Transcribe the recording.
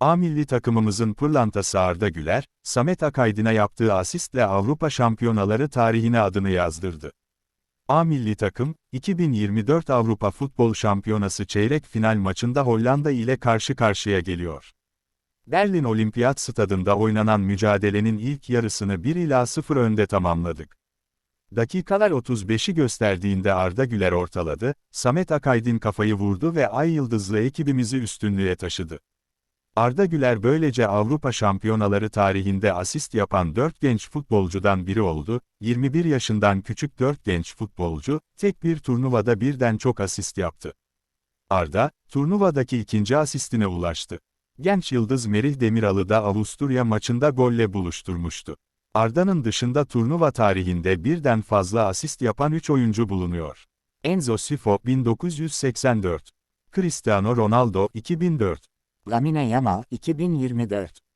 A milli takımımızın pırlantası Arda Güler, Samet Akaydın'a yaptığı asistle Avrupa Şampiyonaları tarihine adını yazdırdı. A milli takım, 2024 Avrupa Futbol Şampiyonası çeyrek final maçında Hollanda ile karşı karşıya geliyor. Berlin Olimpiyat Stadında oynanan mücadelenin ilk yarısını 1 ila 0 önde tamamladık. Dakikalar 35'i gösterdiğinde Arda Güler ortaladı, Samet Akaydın kafayı vurdu ve Ay Yıldızlı ekibimizi üstünlüğe taşıdı. Arda Güler böylece Avrupa Şampiyonaları tarihinde asist yapan 4 genç futbolcudan biri oldu, 21 yaşından küçük 4 genç futbolcu, tek bir turnuvada birden çok asist yaptı. Arda, turnuvadaki ikinci asistine ulaştı. Genç yıldız Merih Demiralı da Avusturya maçında golle buluşturmuştu. Arda'nın dışında turnuva tarihinde birden fazla asist yapan 3 oyuncu bulunuyor. Enzo Sifo 1984, Cristiano Ronaldo 2004, Lamine Yamal 2024